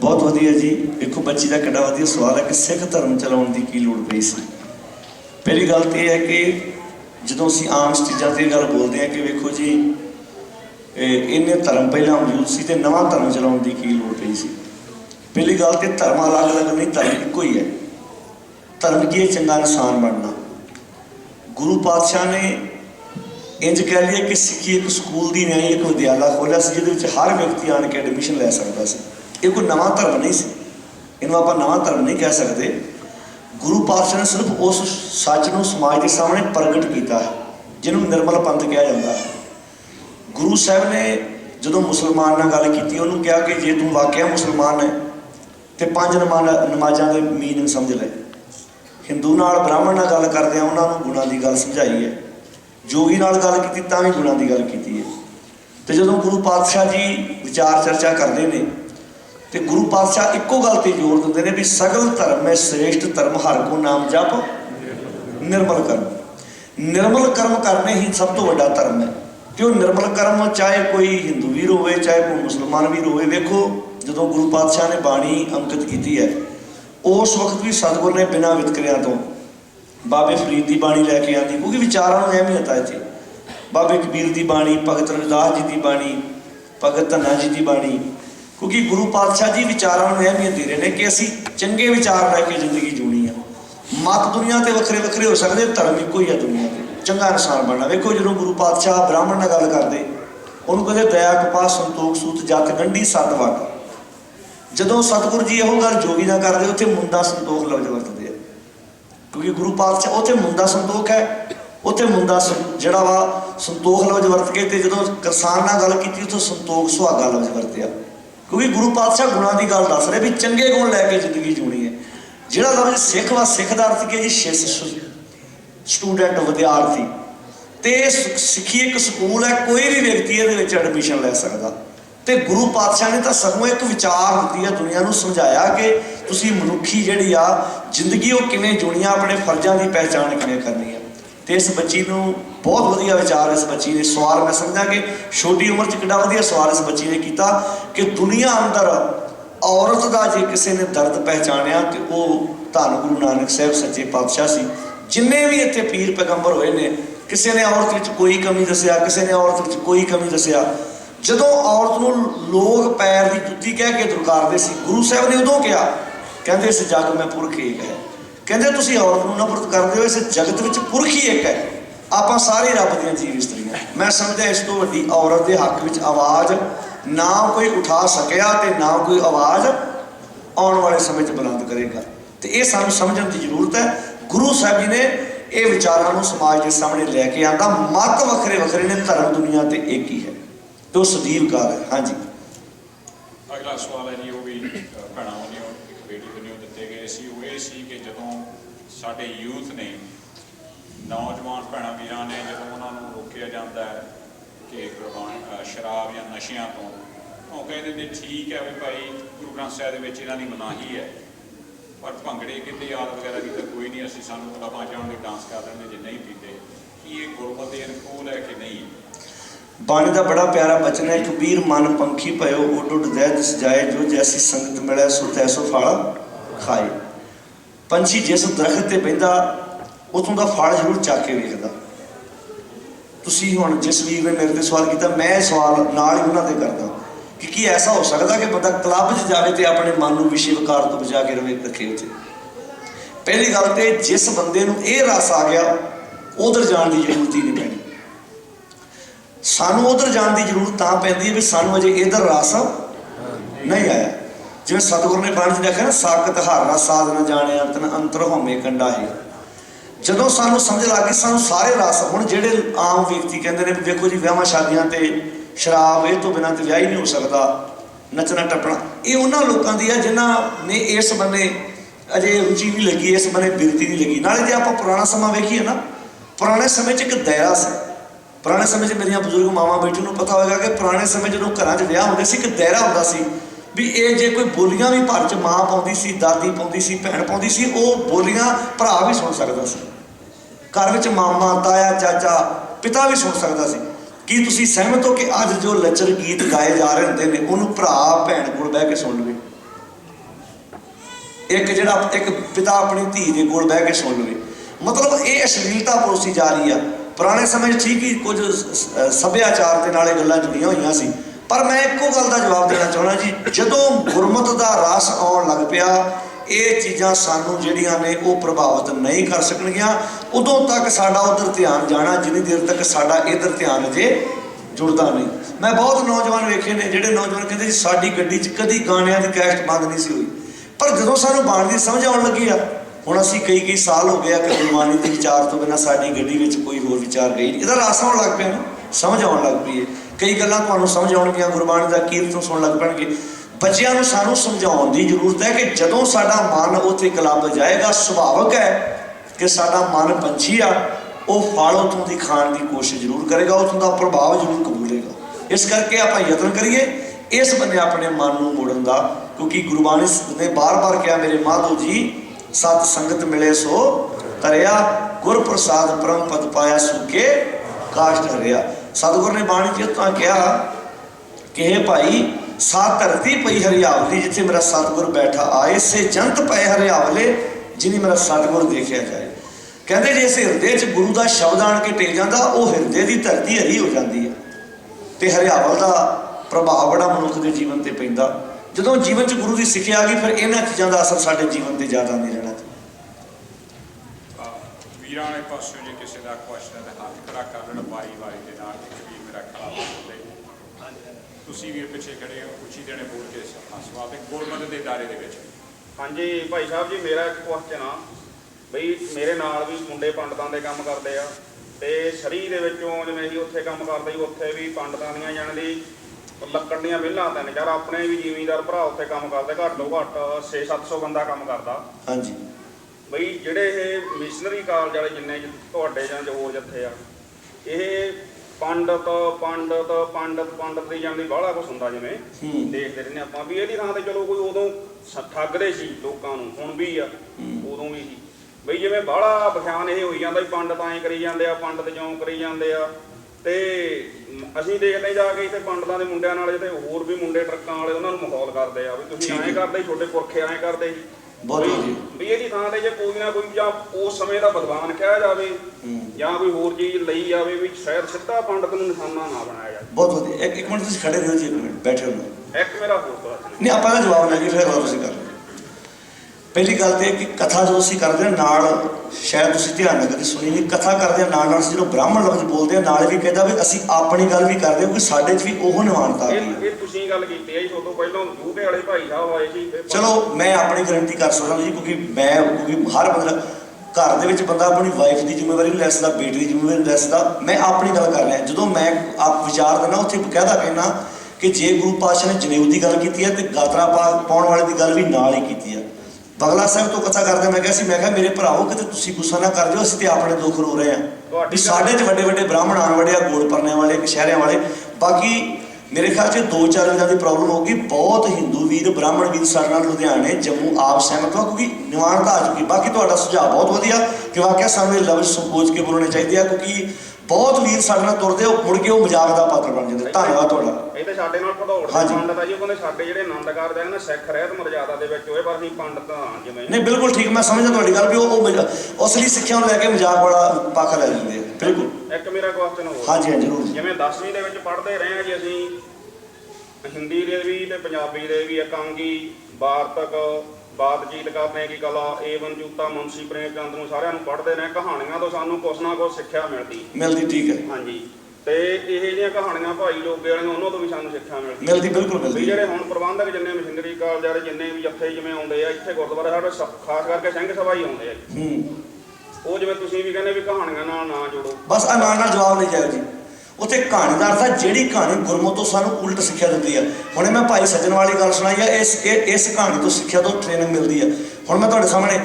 ਬਹੁਤ ਵਧੀਆ ਜੀ। ਵੇਖੋ ਬੱਚੀ ਦਾ ਕਿੰਨਾ ਵਧੀਆ ਸਵਾਲ ਹੈ ਕਿ ਸਿੱਖ ਧਰਮ ਚਲਾਉਣ ਦੀ ਕੀ ਲੋੜ ਪਈ ਸੀ? ਪਹਿਲੀ ਗੱਲ ਤੇ ਇਹ ਹੈ ਕਿ ਜਦੋਂ ਅਸੀਂ ਆਮ ਸਟੇਜਾਂ ਤੇ ਇਹ ਗੱਲ ਬੋਲਦੇ ਹਾਂ ਕਿ ਵੇਖੋ ਜੀ ਇਹਨੇ ਧਰਮ ਪਹਿਲਾਂ ਮੌਜੂਦ ਸੀ ਤੇ ਨਵਾਂ ਧਰਮ ਚਲਾਉਣ ਦੀ ਕੀ ਲੋੜ ਪਈ ਸੀ? ਪਹਿਲੀ ਗੱਲ ਤੇ ਧਰਮ ਅਲੱਗ-ਅਲੱਗ ਨਹੀਂ, ਧਰਮ ਇੱਕੋ ਹੀ ਹੈ। ਧਰਮ ਕੀ ਹੈ? ਚੰਗਾ ਇਨਸਾਨ ਬਣਨਾ। ਗੁਰੂ ਪਾਤਸ਼ਾਹ ਨੇ ਇੰਜ ਕਹਿ ਲਈਏ ਕਿ ਸਿੱਖੀ ਇੱਕ ਸਕੂਲ ਦੀ ਨਹੀਂ, ਇੱਕ ਵਿਦਿਆਲਾ ਖੋਲ੍ਹਿਆ ਸੀ, ਜਿਹਦੇ ਵਿੱਚ ਹਰ ਵਿਅਕਤੀ ਆਣ ਕੇ ਐਡਮਿਸ਼ਨ ਲੈ ਸਕਦਾ ਸੀ। ਇਹ ਕੋਈ ਨਵਾਂ ਧਰਮ ਨਹੀਂ ਸੀ। ਇਹਨੂੰ ਆਪਾਂ ਨਵਾਂ ਧਰਮ ਨਹੀਂ ਕਹਿ ਸਕਦੇ। ਗੁਰੂ ਪਾਤਸ਼ਾਹ ਨੇ ਸਿਰਫ ਉਸ ਸੱਚ ਨੂੰ ਸਮਾਜ ਦੇ ਸਾਹਮਣੇ ਪ੍ਰਗਟ ਕੀਤਾ ਹੈ, ਜਿਹਨੂੰ ਨਿਰਮਲ ਪੰਥ ਕਿਹਾ ਜਾਂਦਾ ਹੈ। ਗੁਰੂ ਸਾਹਿਬ ਨੇ ਜਦੋਂ ਮੁਸਲਮਾਨ ਨਾਲ ਗੱਲ ਕੀਤੀ, ਉਹਨੂੰ ਕਿਹਾ ਕਿ ਜੇ ਤੂੰ ਵਾਕਿਆ ਮੁਸਲਮਾਨ ਹੈ, ਤੇ ਪੰਜ ਨਮਾ- ਨਮਾਜ਼ਾਂ ਦੇ ਮੀਨਿੰਗ ਸਮਝ ਲੈ। ਹਿੰਦੂ ਨਾਲ, ਬ੍ਰਾਹਮਣ ਨਾਲ ਗੱਲ ਕਰਦੇ ਆ, ਉਹਨਾਂ ਨੂੰ ਗੁਣਾਂ ਦੀ ਗੱਲ ਸਮਝਾਈ ਹੈ। ਜੋਗੀ ਨਾਲ ਗੱਲ ਕੀਤੀ, ਤਾਂ ਵੀ ਗੁਣਾਂ ਦੀ ਗੱਲ ਕੀਤੀ ਹੈ। ਤੇ ਜਦੋਂ ਗੁਰੂ ਪਾਤਸ਼ਾਹ ਜੀ ਵਿਚਾਰ ਚਰਚਾ ਕਰਦੇ ਨੇ ਤੇ ਗੁਰੂ ਪਾਤਸ਼ਾਹ ਇੱਕੋ ਗੱਲ ਤੇ ਜ਼ੋਰ ਦਿੰਦੇ ਨੇ ਵੀ ਸਗਲ ਧਰਮ ਹੈ, ਸ੍ਰੇਸ਼ਟ ਧਰਮ, ਹਰ ਕੋ ਨਾਮ ਜਪ, ਨਿਰਮਲ ਕਰਮ। ਨਿਰਮਲ ਕਰਮ ਕਰਨੇ ਹੀ ਸਭ ਤੋਂ ਵੱਡਾ ਧਰਮ ਹੈ। ਤੇ ਉਹ ਨਿਰਮਲ ਕਰਮ ਚਾਹੇ ਕੋਈ ਹਿੰਦੂ ਵੀਰ ਹੋਵੇ, ਚਾਹੇ ਕੋਈ ਮੁਸਲਮਾਨ ਵੀਰ ਹੋਵੇ, ਵੇਖੋ ਜਦੋਂ ਗੁਰੂ ਪਾਤਸ਼ਾਹ ਨੇ ਬਾਣੀ ਅੰਕਿਤ ਕੀਤੀ ਹੈ, ਉਸ ਵਕਤ ਵੀ ਸਤਿਗੁਰ ਨੇ ਬਿਨਾਂ ਵਿਤਕਰਿਆਂ ਤੋਂ ਬਾਬੇ ਫਰੀਦ ਦੀ ਬਾਣੀ ਲੈ ਕੇ ਆਂਦੀ, ਕਿਉਂਕਿ ਵਿਚਾਰਾਂ ਨੂੰ ਅਹਿਮੀਅਤ ਹੈ ਇੱਥੇ। ਬਾਬੇ ਕਬੀਰ ਦੀ ਬਾਣੀ, ਭਗਤ ਰਵਿਦਾਸ ਜੀ ਦੀ ਬਾਣੀ, ਭਗਤ ਧੰਨਾ ਜੀ ਦੀ ਬਾਣੀ ਕਿਉਂਕਿ ਗੁਰੂ ਪਾਤਸ਼ਾਹ ਜੀ ਵਿਚਾਰਾਂ ਨੂੰ ਅਹਿਮੀਅਤ ਦੇ ਰਹੇ ਨੇ ਕਿ ਅਸੀਂ ਚੰਗੇ ਵਿਚਾਰ ਲੈ ਕੇ ਜ਼ਿੰਦਗੀ ਜੂਣੀ ਆ। ਮਤ ਦੁਨੀਆ ਤੇ ਵੱਖਰੇ ਵੱਖਰੇ ਹੋ ਸਕਦੇ, ਧਰਮ ਇੱਕੋ ਹੀ ਆ ਦੁਨੀਆ ਤੇ। ਚੰਗਾ ਇਨਸਾਨ ਬਣਨਾ। ਵੇਖੋ ਜਦੋਂ ਗੁਰੂ ਪਾਤਸ਼ਾਹ ਬ੍ਰਾਹਮਣ ਨਾਲ ਗੱਲ ਕਰਦੇ, ਉਹਨੂੰ ਕਹਿੰਦੇ, ਦਇਆ ਕਪਾ ਸੰਤੋਖ, ਸੂਤ ਜਤ ਗੰਢੀ ਸਤ ਵਟ ਜਦੋਂ ਸਤਿਗੁਰੂ ਜੀ ਇਹੋ ਗੱਲ ਜੋਗੀ ਨਾਲ ਕਰਦੇ, ਉੱਥੇ ਮੁੰਡਾ ਸੰਤੋਖ ਲਫ਼ਜ਼ ਵਰਤਦੇ ਆ। ਕਿਉਂਕਿ ਗੁਰੂ ਪਾਤਸ਼ਾਹ, ਉੱਥੇ ਮੁੰਡਾ ਸੰਤੋਖ ਹੈ, ਉੱਥੇ ਮੁੰਡਾ ਜਿਹੜਾ ਵਾ ਸੰਤੋਖ ਲਫ਼ਜ਼ ਵਰਤ ਕੇ ਤੇ ਜਦੋਂ ਕਿਸਾਨ ਨਾਲ ਗੱਲ ਕੀਤੀ, ਉੱਥੇ ਸੰਤੋਖ, ਸੁਹਾਗਾ ਲਫ਼ਜ਼ ਵਰਤਿਆ। ਕਿਉਂਕਿ ਗੁਰੂ ਪਾਤਸ਼ਾਹ ਗੁਣਾਂ ਦੀ ਗੱਲ ਦੱਸ ਰਹੇ ਵੀ ਚੰਗੇ ਗੁਣ ਲੈ ਕੇ ਜ਼ਿੰਦਗੀ ਜੂਣੀ ਹੈ। ਜਿਹੜਾ ਲਫ਼ਜ਼ ਸਿੱਖ ਵਾ, ਸਿੱਖ ਦਾ ਅਰਥ ਕੀ ਹੈ ਜੀ? ਸ਼ਿਸ਼ ਸਟੂਡੈਂਟ ਵਿਦਿਆਰਥੀ। ਤੇ ਸਿੱਖੀ ਇੱਕ ਸਕੂਲ ਹੈ, ਕੋਈ ਵੀ ਵਿਅਕਤੀ ਇਹਦੇ ਵਿੱਚ ਐਡਮਿਸ਼ਨ ਲੈ ਸਕਦਾ। ਤੇ ਗੁਰੂ ਪਾਤਸ਼ਾਹ ਨੇ ਤਾਂ ਸਗੋਂ ਇੱਕ ਵਿਚਾਰ ਦਿੱਤੀ ਹੈ ਦੁਨੀਆ ਨੂੰ ਸਮਝਾਇਆ ਕਿ ਤੁਸੀਂ ਮਨੁੱਖੀ ਜਿਹੜੀ ਆ, ਜ਼ਿੰਦਗੀ ਉਹ ਕਿਵੇਂ ਜੁਣੀ ਆ ਆਪਣੇ ਫਰਜ਼ਾਂ ਦੀ ਪਹਿਚਾਣ ਕਿਵੇਂ ਕਰਨੀ ਹੈ। ਤੇ ਇਸ ਬੱਚੀ ਨੂੰ ਬਹੁਤ ਵਧੀਆ ਵਿਚਾਰ ਇਸ ਬੱਚੀ ਨੇ ਸਵਾਲ ਮੈਂ ਸਮਝਾਂ ਕਿ ਛੋਟੀ ਉਮਰ 'ਚ ਕਿੰਨਾ ਵਧੀਆ ਸਵਾਲ ਇਸ ਬੱਚੀ ਨੇ ਕੀਤਾ ਕਿ ਦੁਨੀਆ ਅੰਦਰ ਔਰਤ ਦਾ ਜੇ ਕਿਸੇ ਨੇ ਦਰਦ ਪਹਿਚਾਣਿਆ ਤੇ ਉਹ ਧੰਨ ਗੁਰੂ ਨਾਨਕ ਸਾਹਿਬ ਸੱਚੇ ਪਾਤਸ਼ਾਹ ਸੀ। ਜਿੰਨੇ ਵੀ ਇੱਥੇ ਪੀਰ ਪੈਗੰਬਰ ਹੋਏ ਨੇ, ਕਿਸੇ ਨੇ ਔਰਤ ਵਿੱਚ ਕੋਈ ਕਮੀ ਦੱਸਿਆ, ਕਿਸੇ ਨੇ ਔਰਤ ਵਿੱਚ ਕੋਈ ਕਮੀ ਦੱਸਿਆ, ਜਦੋਂ ਔਰਤ ਨੂੰ ਲੋਕ ਪੈਰ ਦੀ ਜੁੱਤੀ ਕਹਿ ਕੇ ਦੁਰਕਾਰਦੇ ਸੀ, ਗੁਰੂ ਸਾਹਿਬ ਨੇ ਉਦੋਂ ਕਿਹਾ, ਕਹਿੰਦੇ ਇਸ ਜਗ ਮੈਂ ਪੁਰਖ ਏਕ ਹੈ। ਕਹਿੰਦੇ ਤੁਸੀਂ ਔਰਤ ਨੂੰ ਨਫ਼ਰਤ ਕਰਦੇ ਹੋ, ਇਸ ਜਗਤ ਵਿੱਚ ਪੁਰਖ ਹੀ ਇੱਕ ਹੈ। ਆਪਾਂ ਸਾਰੇ ਰੱਬ ਦੀਆਂ ਜੀਵ ਇਸਤਰੀਆਂ। ਮੈਂ ਸਮਝਦਾ ਇਸ ਤੋਂ ਵੱਡੀ ਔਰਤ ਦੇ ਹੱਕ ਵਿੱਚ ਆਵਾਜ਼ ਨਾ ਕੋਈ ਉਠਾ ਸਕਿਆ ਤੇ ਨਾ ਕੋਈ ਆਵਾਜ਼ ਆਉਣ ਵਾਲੇ ਸਮੇਂ 'ਚ ਬੁਲੰਦ ਕਰੇਗਾ। ਤੇ ਇਹ ਸਾਨੂੰ ਸਮਝਣ ਦੀ ਜ਼ਰੂਰਤ ਹੈ। ਗੁਰੂ ਸਾਹਿਬ ਜੀ ਨੇ ਇਹ ਵਿਚਾਰਾਂ ਨੂੰ ਸਮਾਜ ਦੇ ਸਾਹਮਣੇ ਲੈ ਕੇ ਆਂਦਾ, ਮਤ ਵੱਖਰੇ ਵੱਖਰੇ ਨੇ, ਧਰਮ ਦੁਨੀਆ ਤੇ ਇੱਕ ਹੀ ਹੈ। ਤੇ ਉਹ ਸਦੀਵ ਕਾਲ ਹੈ। ਹਾਂਜੀ। ਅਗਲਾ ਸਵਾਲ ਹੈ ਜੀ, ਉਹ ਵੀ ਭੈਣਾਂ ਵੱਲੋਂ ਇੱਕ ਬੇਟੀ ਵੱਲੋਂ ਦਿੱਤੇ ਗਏ ਸੀ, ਉਹ ਇਹ ਸੀ ਕਿ ਜਦੋਂ ਸਾਡੇ ਯੂਥ ਨੇ, ਨੌਜਵਾਨ ਭੈਣਾਂ ਵੀਰਾਂ ਨੇ ਜਦੋਂ ਉਹਨਾਂ ਨੂੰ ਰੋਕਿਆ ਜਾਂਦਾ ਹੈ ਕਿ ਗੁਰਬਾਣੀ ਸ਼ਰਾਬ ਜਾਂ ਨਸ਼ਿਆਂ ਤੋਂ, ਉਹ ਕਹਿੰਦੇ ਨੇ, ਠੀਕ ਹੈ ਵੀ ਭਾਈ, ਗੁਰੂ ਗ੍ਰੰਥ ਸਾਹਿਬ ਦੇ ਵਿੱਚ ਇਹਨਾਂ ਦੀ ਮਨਾਹੀ ਹੈ, ਪਰ ਭੰਗੜੇ ਕਿਤੇ ਆਦ ਵਗੈਰਾ ਦੀ ਤਾਂ ਕੋਈ ਨਹੀਂ, ਅਸੀਂ ਸਾਨੂੰ ਆਪਾਂ ਚਾਹੁੰਦੇ ਡਾਂਸ ਕਰ ਲੈਂਦੇ ਜੇ ਨਹੀਂ ਪੀਂਦੇ। ਕੀ ਇਹ ਗੁਰਮਤਿ ਦੇ ਅਨੁਕੂਲ ਹੈ ਕਿ ਨਹੀਂ? ਬਾਣੀ ਦਾ ਬੜਾ ਪਿਆਰਾ ਬਚਨ ਹੈ ਕਬੀਰ ਮਨ ਪੰਖੀ ਭਇਓ, ਉੱਡ ਉੱਡ ਦਹਿ ਦਿਸ ਜਾਏ, ਜੋ ਜੈਸੀ ਸੰਗਤ ਮਿਲੇ ਸੋ ਤੈਸੋ ਫਲ ਖਾਏ। ਪੰਛੀ ਜਿਸ ਦਰਖਤ ਤੇ ਬੈਂਦਾ ਉਥੋਂ ਦਾ ਫਲ ਜ਼ਰੂਰ ਚੱਕ ਕੇ ਵੇਖਦਾ। ਤੁਸੀਂ ਹੁਣ ਜਿਸ ਵੀਰ ਨੇ ਮੇਰੇ ਤੇ ਸਵਾਲ ਕੀਤਾ, ਮੈਂ ਇਹ ਸਵਾਲ ਨਾਲ ਹੀ ਉਹਨਾਂ ਤੇ ਕਰਦਾ। ਕਿ ਕੀ ਐਸਾ ਹੋ ਸਕਦਾ ਕਿ ਬੰਦਾ ਕਲੱਬ 'ਚ ਜਾਵੇ ਤੇ ਆਪਣੇ ਮਨ ਨੂੰ ਵਿਸ਼ੇ ਵਿਕਾਰ ਤੋਂ ਬਚਾ ਕੇ ਰਵੇ ਰੱਖੇ ਉੱਥੇ ਪਹਿਲੀ ਗੱਲ ਤੇ ਜਿਸ ਬੰਦੇ ਨੂੰ ਇਹ ਰਸ ਆ ਗਿਆ, ਉਧਰ ਜਾਣ ਦੀ ਜ਼ਰੂਰਤ ਹੀ ਨਹੀਂ ਪੈਣੀ। ਸਾਨੂੰ ਉਧਰ ਜਾਣ ਦੀ ਜ਼ਰੂਰਤ ਤਾਂ ਪੈਂਦੀ ਹੈ ਵੀ ਸਾਨੂੰ ਅਜੇ ਇਧਰ ਰਸ ਨਹੀਂ ਆਇਆ। ਜਿਵੇਂ ਸਤਿਗੁਰ ਨੇ ਬਾਣੀ 'ਚ ਲਿਖਿਆ ਨਾ, ਸਾਖਤ ਹਾਰਾ ਸਾਧ ਨਾ ਜਾਣਿਆ ਤਨ ਅੰਤਰ ਹੋਮੇ ਕੰਡਾ ਹੈ। ਜਦੋਂ ਸਾਨੂੰ ਸਮਝ ਲੱਗ ਗਈ, ਸਾਨੂੰ ਸਾਰੇ ਰਸ, ਹੁਣ ਜਿਹੜੇ ਆਮ ਵਿਅਕਤੀ ਕਹਿੰਦੇ ਨੇ ਵੀ ਜੀ, ਵਿਆਹਾਂ, ਸ਼ਾਦੀਆਂ ਤੇ ਸ਼ਰਾਬ ਇਹ ਤੋਂ ਬਿਨਾਂ ਤੇ ਵਿਆਹ ਹੀ ਨਹੀਂ ਹੋ ਸਕਦਾ, ਨੱਚਣਾ, ਟੱਪਣਾ। ਇਹ ਉਹਨਾਂ ਲੋਕਾਂ ਦੀ ਆ ਜਿਨ੍ਹਾਂ ਨੇ ਇਸ ਬੰਨੇ ਅਜੇ ਰੁਚੀ ਨਹੀਂ ਲੱਗੀ, ਇਸ ਬੰਨੇ ਬਿਰਤੀ ਨਹੀਂ ਲੱਗੀ। ਨਾਲੇ ਜੇ ਆਪਾਂ ਪੁਰਾਣਾ ਸਮਾਂ ਵੇਖੀਏ ਨਾ, ਪੁਰਾਣੇ ਸਮੇਂ 'ਚ ਇੱਕ ਦਾਇਰਾ ਸੀ। ਪੁਰਾਣੇ ਸਮੇਂ 'ਚ ਮੇਰੀਆਂ ਬਜ਼ੁਰਗ ਮਾਵਾਂ ਬੇਟੀਆਂ ਨੂੰ ਪਤਾ ਹੋਵੇਗਾ ਕਿ ਪੁਰਾਣੇ ਸਮੇਂ ਜਦੋਂ ਘਰਾਂ 'ਚ ਵਿਆਹ ਹੁੰਦੇ ਸੀ, ਇੱਕ ਦਾਇਰਾ ਹੁੰਦਾ ਸੀ। ਵੀ ਇਹ ਜੇ ਕੋਈ ਬੋਲੀਆਂ ਵੀ ਘਰ 'ਚ ਮਾਂ ਪਾਉਂਦੀ ਸੀ, ਦਾਦੀ ਪਾਉਂਦੀ ਸੀ, ਭੈਣ ਪਾਉਂਦੀ ਸੀ, ਉਹ ਬੋਲੀਆਂ ਭਰਾ ਵੀ ਸੁਣ ਸਕਦਾ ਸੀ। ਘਰ ਵਿੱਚ ਮਾਮਾ, ਤਾਇਆ, ਚਾਚਾ, ਪਿਤਾ ਵੀ ਸੁਣ ਸਕਦਾ ਸੀ। ਕੀ ਤੁਸੀਂ ਸਹਿਮਤ ਹੋ ਕਿ ਅੱਜ ਜੋ ਲਚਰ ਗੀਤ ਗਾਏ ਜਾ ਰਹੇ ਹੁੰਦੇ ਨੇ, ਉਹਨੂੰ ਭਰਾ, ਭੈਣ ਕੋਲ ਬਹਿ ਕੇ ਸੁਣ ਲਵੇ? ਇੱਕ ਜਿਹੜਾ, ਇੱਕ ਪਿਤਾ ਆਪਣੀ ਧੀ ਦੇ ਕੋਲ ਬਹਿ ਕੇ ਸੁਣ ਲਵੇ। ਮਤਲਬ ਇਹ ਅਸ਼ਲੀਲਤਾ ਪਰੋਸੀ ਜਾ ਰਹੀ ਆ। ਪੁਰਾਣੇ ਸਮੇਂ 'ਚ ਠੀਕ ਹੀ ਕੁਝ ਸੱਭਿਆਚਾਰ ਦੇ ਨਾਲ ਇਹ ਗੱਲਾਂ ਜੁੜੀਆਂ ਹੋਈਆਂ ਸੀ। ਪਰ ਮੈਂ ਇੱਕੋ ਗੱਲ ਦਾ ਜਵਾਬ ਦੇਣਾ ਚਾਹੁੰਦਾ ਜੀ, ਜਦੋਂ ਗੁਰਮਤ ਦਾ ਰਸ ਆਉਣ ਲੱਗ ਪਿਆ, ਇਹ ਚੀਜ਼ਾਂ ਸਾਨੂੰ ਜਿਹੜੀਆਂ ਨੇ ਉਹ ਪ੍ਰਭਾਵਿਤ ਨਹੀਂ ਕਰ ਸਕਣਗੀਆਂ। ਉਦੋਂ ਤੱਕ ਸਾਡਾ ਉਧਰ ਧਿਆਨ ਜਾਣਾ, ਜਿੰਨੀ ਦੇਰ ਤੱਕ ਸਾਡਾ ਇਧਰ ਧਿਆਨ ਅਜੇ ਜੁੜਦਾ ਨਹੀਂ। ਮੈਂ ਬਹੁਤ ਨੌਜਵਾਨ ਵੇਖੇ ਨੇ, ਜਿਹੜੇ ਨੌਜਵਾਨ ਕਹਿੰਦੇ ਜੀ, ਸਾਡੀ ਗੱਡੀ 'ਚ ਕਦੀ ਗਾਣਿਆਂ ਦੀ ਕੈਸਟ ਬੰਦ ਨਹੀਂ ਸੀ ਹੋਈ। ਪਰ ਜਦੋਂ ਸਾਨੂੰ ਬਾਣ ਦੀ ਸਮਝ ਆਉਣ ਲੱਗੀ ਆ, ਹੁਣ ਅਸੀਂ ਕਈ ਕਈ ਸਾਲ ਹੋ ਗਏ ਕਿ ਗੁਰਬਾਣੀ ਦੇ ਵਿਚਾਰ ਤੋਂ ਬਿਨਾਂ ਸਾਡੀ ਗੱਡੀ ਵਿੱਚ ਕੋਈ ਹੋਰ ਵਿਚਾਰ ਗਈ ਨਹੀਂ। ਇਹਦਾ ਰਸ ਆਉਣ ਲੱਗ ਪਿਆ ਨਾ, ਸਮਝ ਆਉਣ ਲੱਗ ਪਈ ਹੈ। ਕਈ ਗੱਲਾਂ ਤੁਹਾਨੂੰ ਸਮਝ ਆਉਣਗੀਆਂ, ਗੁਰਬਾਣੀ ਦਾ ਕੀਰਤਨ ਸੁਣਨ ਲੱਗ ਪੈਣਗੇ। ਬੱਚਿਆਂ ਨੂੰ ਸਾਨੂੰ ਸਮਝਾਉਣ ਦੀ ਜ਼ਰੂਰਤ ਹੈ ਕਿ ਜਦੋਂ ਸਾਡਾ ਮਨ ਉੱਥੇ ਕਲੱਬ ਜਾਏਗਾ, ਸੁਭਾਵਕ ਹੈ ਕਿ ਸਾਡਾ ਮਨ ਪੰਛੀ ਆ, ਉਹ ਫਲ ਉਥੋਂ ਦੀ ਖਾਣ ਦੀ ਕੋਸ਼ਿਸ਼ ਜ਼ਰੂਰ ਕਰੇਗਾ, ਉਥੋਂ ਦਾ ਪ੍ਰਭਾਵ ਜ਼ਰੂਰ ਕਬੂਲੇਗਾ। ਇਸ ਕਰਕੇ ਆਪਾਂ ਯਤਨ ਕਰੀਏ, ਇਸ ਬੰਨੇ ਆਪਣੇ ਮਨ ਨੂੰ ਮੋੜਨ ਦਾ, ਕਿਉਂਕਿ ਗੁਰਬਾਣੀ ਨੇ ਬਾਰ-ਬਾਰ ਕਿਹਾ, ਮੇਰੇ ਮਾਧੋ ਜੀ, ਸਤ ਸੰਗਤ ਮਿਲੇ ਸੋ ਤਰਿਆ ਗੁਰ ਪ੍ਰਸਾਦ ਪਰਮ ਪਦ ਪਾਇਆ ਸੁਕੇ ਕਾਸ਼ਟ ਹਰਿਆ। ਸਤਿਗੁਰ ਨੇ ਬਾਣੀ ਚ ਤਾਂ ਕਿਹਾ ਕਿ ਇਹ ਭਾਈ ਸਾ ਧਰਤੀ ਪਈ ਹਰਿਆਵਲੀ, ਜਿੱਥੇ ਮੇਰਾ ਸਤਿਗੁਰ ਬੈਠਾ, ਆਏ ਸੇ ਜੰਤ ਪਏ ਹਰਿਆਵਲੇ, ਜਿਨੀ ਮੇਰਾ ਸਤਿਗੁਰ ਦੇਖਿਆ ਜਾਏ। ਕਹਿੰਦੇ ਜੇ ਇਸ ਹਿਰਦੇ 'ਚ ਗੁਰੂ ਦਾ ਸ਼ਬਦ ਆਣ ਕੇ ਟਿਕ ਜਾਂਦਾ, ਉਹ ਹਿਰਦੇ ਦੀ ਧਰਤੀ ਹਰੀ ਹੋ ਜਾਂਦੀ ਹੈ। ਤੇ ਹਰਿਆਵਲ ਦਾ ਪ੍ਰਭਾਵ ਬੜਾ ਮਨੁੱਖ ਦੇ ਜੀਵਨ ਤੇ ਪੈਂਦਾ। ਜਦੋਂ ਜੀਵਨ 'ਚ ਗੁਰੂ ਦੀ ਸਿੱਖਿਆ ਆ ਗਈ, ਫਿਰ ਇਹਨਾਂ ਚੀਜ਼ਾਂ ਦਾ ਅਸਰ ਸਾਡੇ ਜੀਵਨ ਤੇ ਜ਼ਿਆਦਾ ਨਹੀਂ ਰਹਿਣਾ ਵੀਰਾਂ ਵਾਲੇ ਪਾਸਿਓਂ ਜੇ ਕਿਸੇ ਦਾ ਕੁਐਸਚਨ ਹੈ ਤਾਂ ਹੱਥ ਖੜਾ ਕਰ ਲੈਣ ਵਾਰੀ ਵਾਰੀ ਦੇ ਨਾਲ ਇੱਕ ਵੀਰ ਮੇਰਾ ਖੜਾ ਬੋਲਦੇ ਤੁਸੀਂ ਵੀਰ ਪਿੱਛੇ ਖੜੇ ਹੋ ਉੱਚੀ ਦੇਣੇ ਬੋਲ ਕੇ ਸਵਾਲ ਤੇ ਗੁਰਮਤ ਦੇ ਦਾਇਰੇ ਦੇ ਵਿੱਚ। ਹਾਂਜੀ ਭਾਈ ਸਾਹਿਬ ਜੀ ਮੇਰਾ ਇੱਕ ਕੁਐਸਚਨ ਆ। ਬਈ ਮੇਰੇ ਨਾਲ ਵੀ ਮੁੰਡੇ ਪੰਡਤਾਂ ਦੇ ਕੰਮ ਕਰਦੇ ਆ ਤੇ ਸ਼ਰੀ ਦੇ ਵਿੱਚੋਂ ਜਿਵੇਂ ਅਸੀਂ ਉੱਥੇ ਕੰਮ ਕਰਦੇ ਸੀ ਉੱਥੇ ਵੀ ਪੰਡਤਾਂ ਦੀਆਂ ਜਾਣ ਦੀ ਲੱਕੜ ਦੀਆਂ ਮਿੱਲਾਂ ਤਿੰਨ ਚਾਰ ਆਪਣੇ ਵੀ ਜ਼ਿਮੀਂਦਾਰ ਭਰਾ ਉੱਥੇ ਕੰਮ ਕਰਦੇ ਘੱਟ ਤੋਂ ਘੱਟ 6-700 ਬੰਦਾ ਕੰਮ ਕਰਦਾ। ਹਾਂਜੀ। ਬਈ ਜਿਹੜੇ ਇਹ ਮਿਸ਼ਨਰੀ ਕਾਲਜ ਵਾਲੇ ਜਿੰਨੇ ਤੁਹਾਡੇ ਜਾਂ ਜੋ ਹੋਰ ਜੱਥੇ ਆ ਇਹ ਪੰਡਤ ਪੰਡਤ ਪੰਡਤ ਪੰਡਤ ਦੀ ਜਾਂਦੀ ਬਾਹਲਾ ਕੁਛ ਹੁੰਦਾ ਜਿਵੇਂ। ਦੇਖਦੇ ਰਹਿੰਦੇ ਆਪਾਂ ਵੀ ਇਹਦੀ ਥਾਂ ਤੇ ਚਲੋ ਕੋਈ ਉਦੋਂ ਠੱਗਦੇ ਸੀ ਲੋਕਾਂ ਨੂੰ ਹੁਣ ਵੀ ਆ। ਉਦੋਂ ਵੀ ਸੀ ਬਈ ਜਿਵੇਂ ਬਾਹਲਾ ਵਿਖਿਆਨ ਇਹ ਹੋਈ ਜਾਂਦਾ ਵੀ ਪੰਡਤ ਐਂ ਕਰੀ ਜਾਂਦੇ ਆ ਪੰਡਤ ਜਿਉਂ ਕਰੀ ਜਾਂਦੇ ਆ ਤੇ ਅਸੀਂ ਦੇਖਦੇ ਜਾ ਕੇ ਇੱਥੇ ਪੰਡਤਾਂ ਦੇ ਮੁੰਡਿਆਂ ਨਾਲ ਜਿਹੜੇ ਹੋਰ ਵੀ ਮੁੰਡੇ ਟਰੱਕਾਂ ਵਾਲੇ ਉਹਨਾਂ ਨੂੰ ਮਾਹੌਲ ਕਰਦੇ ਆ ਵੀ ਤੁਸੀਂ ਐਂ। ਕਰਦੇ ਛੋਟੇ ਪੁਰਖੇ ਐਂ ਕਰਦੇ ਸੀ ਬਹੁਤ ਵਧੀਆ। ਵੀ ਇਹਦੀ ਥਾਂ ਤੇ ਜੇ ਕੋਈ ਨਾ ਕੋਈ ਜਾਂ ਉਸ ਸਮੇਂ ਦਾ ਵਿਦਵਾਨ ਕਿਹਾ ਜਾਵੇ। ਜਾਂ ਕੋਈ ਹੋਰ ਚੀਜ਼ ਲਈ ਜਾਵੇ ਵੀ ਸ਼ਾਇਦ ਸਿੱਧਾ ਪੰਡਤ ਨੂੰ ਨਿਸ਼ਾਨਾ ਨਾ ਬਣਾਇਆ ਜਾਵੇ। ਬਹੁਤ ਵਧੀਆ। ਇੱਕ ਇੱਕ ਮਿੰਟ ਤੁਸੀਂ ਖੜੇ ਰਹੋ ਜੀ ਇੱਕ ਮਿੰਟ ਬੈਠੇ ਰਹੋ। ਇੱਕ ਮੇਰਾ ਹੋਰ ਪ੍ਰਸ਼ਨ ਹੈ ਨਹੀਂ ਆਪਾਂ ਦਾ ਜਵਾਬ ਲੈ ਕੇ ਫਿਰ ਤੁਸੀਂ ਕਰ ਲਓ। ਪਹਿਲੀ ਗੱਲ ਤੇ ਇਹ ਕਿ ਕਥਾ ਜਦੋਂ ਅਸੀਂ ਕਰਦੇ ਹਾਂ ਨਾਲ ਸ਼ਾਇਦ ਤੁਸੀਂ ਧਿਆਨ ਨਾਲ ਕਦੇ ਸੁਣੀ ਨਹੀਂ ਕਥਾ ਕਰਦੇ ਹਾਂ ਨਾਲ ਨਾਲ ਅਸੀਂ ਜਦੋਂ ਬ੍ਰਾਹਮਣ ਲਫ਼ਜ਼ ਬੋਲਦੇ ਹਾਂ ਨਾਲ ਵੀ ਕਹਿੰਦਾ ਵੀ ਅਸੀਂ ਆਪਣੀ ਗੱਲ ਵੀ ਕਰਦੇ ਹਾਂ ਕਿਉਂਕਿ ਸਾਡੇ 'ਚ ਵੀ ਉਹ ਆ ਗਈ ਹੈ। ਇਹ ਇਹ ਤੁਸੀਂ ਗੱਲ ਕੀਤੀ ਹੈ ਜੀ ਤੁਹਾਡੇ ਤੋਂ ਪਹਿਲਾਂ ਯੂਕੇ ਵਾਲੇ ਭਾਈ ਸਾਹਿਬ ਆਏ ਸੀ ਇਹ ਚਲੋ ਮੈਂ ਆਪਣੀ ਗਾਰੰਟੀ ਕਰ ਸਕਦਾ ਜੀ ਕਿਉਂਕਿ ਮੈਂ ਕਿਉਂਕਿ ਹਰ ਬੰਦਾ ਘਰ ਦੇ ਵਿੱਚ ਬੰਦਾ ਆਪਣੀ ਵਾਈਫ ਦੀ ਜ਼ਿੰਮੇਵਾਰੀ ਨਹੀਂ ਲੈ ਸਕਦਾ ਬੇਟੀ ਦੀ ਜ਼ਿੰਮੇਵਾਰੀ ਨਹੀਂ ਲੈ ਸਕਦਾ ਮੈਂ ਆਪਣੀ ਗੱਲ ਕਰ ਰਿਹਾ। ਜਦੋਂ ਮੈਂ ਆਪ ਵਿਚਾਰ ਦਿੰਦਾ ਉੱਥੇ ਬਕਾਇਦਾ ਕਹਿਣਾ ਕਿ ਜੇ ਗੁਰੂ ਪਾਤਸ਼ਾਹ ਨੇ ਜਨੇਊ ਦੀ ਗੱਲ ਕੀਤੀ ਹੈ ਤੇ ਗਾਤਰਾ ਪਾਉਣ ਵਾਲੇ ਦੀ ਗੱਲ ਵੀ ਨਾਲ ਹੀ ਕੀਤੀ ਹੈ। ਬਗਲਾ ਸਾਹਿਬ ਤੋਂ ਕਥਾ ਕਰਦੇ ਮੈਂ ਕਿਹਾ ਸੀ ਮੈਂ ਕਿਹਾ ਮੇਰੇ ਭਰਾਓ ਕਿਤੇ ਤੁਸੀਂ ਗੁੱਸਾ ਨਾ ਕਰ ਜਿਓ ਅਸੀਂ ਤੇ ਆਪਣੇ ਦੁੱਖ ਰੋ ਰਹੇ ਹਾਂ। ਵੀ ਸਾਡੇ 'ਚ ਵੱਡੇ ਵੱਡੇ ਬ੍ਰਾਹਮਣ ਆਣ ਵੜੇ ਆ ਗੋਲ ਪਰਨਿਆਂ ਵਾਲੇ ਕਸ਼ਹਿਰਿਆਂ ਵਾਲੇ। ਬਾਕੀ ਮੇਰੇ ਖਿਆਲ 'ਚ ਦੋ ਚਾਰ ਵੀਰਾਂ ਦੀ ਪ੍ਰੋਬਲਮ ਹੋਊਗੀ ਬਹੁਤ ਹਿੰਦੂ ਵੀਰ ਬ੍ਰਾਹਮਣ ਵੀਰ ਸਾਡੇ ਨਾਲ ਲੁਧਿਆਣੇ ਜੰਮੂ ਆਪ ਸਹਿਮਤ ਹੋ ਕਿਉਂਕਿ ਨਿਵਾਨਤਾ ਆ ਚੁੱਕੀ। ਬਾਕੀ ਤੁਹਾਡਾ ਸੁਝਾਅ ਬਹੁਤ ਵਧੀਆ ਕਿ ਵਾਕਿਆ ਸਾਨੂੰ ਇਹ ਲਫ਼ਜ਼ ਸੰਕੋਚ ਕੇ ਬੋਲਣੇ ਚਾਹੀਦੇ ਆ ਕਿਉਂਕਿ ਬਹੁਤ ਵੀਰ ਸਾਡੇ ਨਾਲ ਤੁਰਦੇ ਉਹ ਮੁੜ ਕੇ ਉਹ ਮਜ਼ਾਕ ਦਾ ਪਾਤਰ ਬਣ ਜਾਂਦੇ। ਧੰਨਵਾਦ ਤੁਹਾਡਾ। ਇਹ ਤੇ ਸਾਡੇ ਨਾਲ ਭਦੌੜ ਦੇ ਹਾਂਜੀ। ਪੰਡਤ ਆ ਜੀ ਉਹ ਕਹਿੰਦੇ ਸਾਡੇ ਜਿਹੜੇ ਆਨੰਦ ਕਰਦੇ ਆ ਨਾ ਸਿੱਖ ਰਹਿਤ ਮਰਜ਼ਾਦਾ ਦੇ ਵਿੱਚ ਹੋਏ ਪਰ ਅਸੀਂ ਪੰਡਤ ਜਿਵੇਂ। ਨਹੀਂ ਬਿਲਕੁਲ ਠੀਕ ਮੈਂ ਸਮਝਦਾ ਤੁਹਾਡੀ ਗੱਲ ਵੀ ਉਹ ਉਹ ਮਜ਼ਾ- ਉਸ ਲਈ ਸਿੱਖਿਆ ਨੂੰ ਲੈ ਕੇ ਮਜ਼ਾਕ ਵਾਲਾ ਪੱਖ ਲੈ ਲੈਂਦੇ ਆ। ਬਿਲਕੁਲ। ਇੱਕ ਮੇਰਾ ਕੁਐਸਚਨ ਹੋਰ। ਹਾਂਜੀ ਹਾਂ ਜ਼ਰੂਰ ਜਿਵੇਂ 10ਵੀਂ ਦੇ ਵਿੱਚ ਪੜ੍ਹਦੇ ਰਹੇ ਹਾਂ ਜੀ ਅਸੀਂ ਹਿੰਦੀ ਦੇ ਵੀ ਤੇ ਪੰਜਾਬੀ ਦੇ ਵੀ ਇਕਾਂਗੀ ਵਾਰਤਕ ਬਾਤਚੀਤ ਕਰਨੇ ਦੀ ਕਲਾ ਏਵਨ ਜੂਤਾ ਮੁੰਸੀ ਪ੍ਰੇਮ ਚੰਦ ਨੂੰ ਸਾਰਿਆਂ ਨੂੰ ਪੜ੍ਹਦੇ ਰਹੇ ਕਹਾਣੀਆਂ ਤੋਂ ਸਾਨੂੰ ਕੁਛ ਨਾ ਕੁਛ ਸਿੱਖਿਆ ਮਿਲਦੀ। ਮਿਲਦੀ ਠੀਕ ਹੈ। ਹਾਂਜੀ। ਤੇ ਇਹ ਜਿਹੜੀਆਂ ਕਹਾਣੀਆਂ ਭਾਈ ਜੋਗੇ ਵਾਲੀਆਂ ਉਹਨਾਂ ਤੋਂ ਵੀ ਸਾਨੂੰ ਸਿੱਖਿਆ ਮਿਲਦੀ। ਮਿਲਦੀ ਬਿਲਕੁਲ ਵੀ ਮਿਲਦੀ ਜਿਹੜੇ ਹੁਣ ਪ੍ਰਬੰਧਕ ਜਿੰਨੇ ਮਸ਼ੀਨਰੀ ਕਾਲਜ ਵਾਲੇ ਜਿੰਨੇ ਵੀ ਜੱਥੇ ਜਿਵੇਂ ਆਉਂਦੇ ਆ ਇੱਥੇ ਗੁਰਦੁਆਰਾ ਸਾਡੇ ਸ- ਖਾਸ ਕਰਕੇ ਸਿੰਘ ਸਭਾ ਹੀ ਆਉਂਦੇ ਆ ਜੀ। ਹੂੰ। ਉਹ ਜਿਵੇਂ ਤੁਸੀਂ ਵੀ ਕਹਿੰਦੇ ਵੀ ਕਹਾਣੀਆਂ ਨਾਲ ਨਾ ਜੋੜੋ। ਬਸ ਆ ਨਾਲ ਨਾਲ ਜਵਾਬ ਨਹੀਂ ਜਾਇਓ ਜੀ। ਉੱਥੇ ਕਹਾਣੀ ਦਾ ਅਰਥ ਹੈ ਜਿਹੜੀ ਕਹਾਣੀ ਗੁਰਮੁਖ ਤੋਂ ਸਾਨੂੰ ਉਲਟ ਸਿੱਖਿਆ ਦਿੰਦੀ ਹੈ ਹੁਣੇ ਮੈਂ ਭਾਈ ਸੱਜਣ ਵਾਲੀ ਗੱਲ ਸੁਣਾਈ ਹੈ ਇਸ ਇਸ ਕਹਾਣੀ ਤੋਂ ਸਿੱਖਿਆ ਤੋਂ ਟ੍ਰੇਨਿੰਗ ਮਿਲਦੀ ਹੈ ਹੁਣ ਮੈਂ ਤੁਹਾਡੇ ਸਾਹਮਣੇ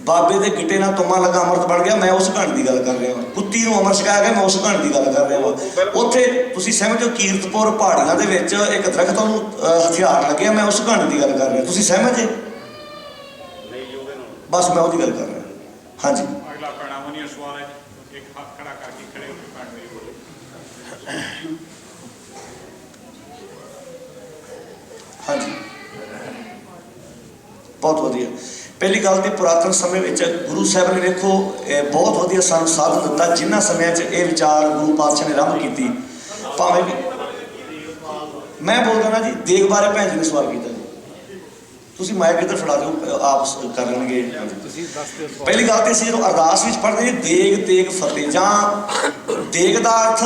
ਬਾਬੇ ਦੇ ਗਿੱਟੇ ਨਾਲ ਤੁਮਾ ਲੱਗਾ ਅੰਮ੍ਰਿਤ ਬਣ ਗਿਆ ਮੈਂ ਉਸ ਕਹਾਣੀ ਦੀ ਗੱਲ ਕਰ ਰਿਹਾ ਹਾਂ ਕੁੱਤੀ ਨੂੰ ਅਮਰ ਛਕਾਇਆ ਗਿਆ ਮੈਂ ਉਸ ਕਹਾਣੀ ਦੀ ਗੱਲ ਕਰ ਰਿਹਾ ਹਾਂ ਉੱਥੇ ਤੁਸੀਂ ਸਹਿਮਤ ਹੋ ਕੀਰਤਪੁਰ ਪਹਾੜੀਆਂ ਦੇ ਵਿੱਚ ਇੱਕ ਦਰਖਤ ਨੂੰ ਹਥਿਆਰ ਲੱਗਿਆ ਮੈਂ ਉਸ ਕਹਾਣੀ ਦੀ ਗੱਲ ਕਰ ਰਿਹਾ। ਤੁਸੀਂ ਸਹਿਮਤ ਜੀ? ਨਹੀਂ ਜੀ ਉਹਦੇ ਨਾਲ। ਬਸ ਮੈਂ ਉਹਦੀ ਗੱਲ ਕਰ ਰਿਹਾ। ਹਾਂਜੀ। ਅਗਲਾ ਵਨੀਆ ਸਵਾਲ ਹੈ ਇੱਕ ਹੱਥ ਖੜਾ ਕਰਕੇ ਖੜੇ ਹੋ ਕੇ ਭੈਣ ਮੇਰੀ ਬੋਲੋ ਹਾਂਜੀ। ਬਹੁਤ ਵਧੀਆ। ਪਹਿਲੀ ਗੱਲ ਤੇ ਪੁਰਾਤਨ ਸਮੇਂ ਵਿੱਚ ਗੁਰੂ ਸਾਹਿਬ ਨੇ ਵੇਖੋ ਬਹੁਤ ਵਧੀਆ ਸਾਨੂੰ ਸਾਧਨ ਦਿੱਤਾ ਜਿਨ੍ਹਾਂ ਸਮਿਆਂ 'ਚ ਇਹ ਵਿਚਾਰ ਗੁਰੂ ਪਾਤਸ਼ਾਹ ਨੇ ਆਰੰਭ ਕੀਤੀ। ਭਾਵੇਂ ਮੈਂ ਬੋਲਦਾ ਨਾ ਜੀ ਦੇਗ ਬਾਰੇ ਭੈਣ ਜੀ ਨੇ ਸਵਾਲ ਕੀਤਾ ਜੀ। ਤੁਸੀਂ ਮਾਇਕ ਕਿੱਧਰ ਫੜਾ ਦਿਓ ਆਪ ਸ- ਕਰ ਲੈਣਗੇ ਪਹਿਲੀ ਗੱਲ ਤੇ ਅਸੀਂ ਜਦੋਂ ਅਰਦਾਸ ਵਿੱਚ ਪੜ੍ਹਦੇ ਦੇਗ ਤੇਗ ਫਤਿਹ ਜਾਂ ਦੇਗ ਦਾ ਅਰਥ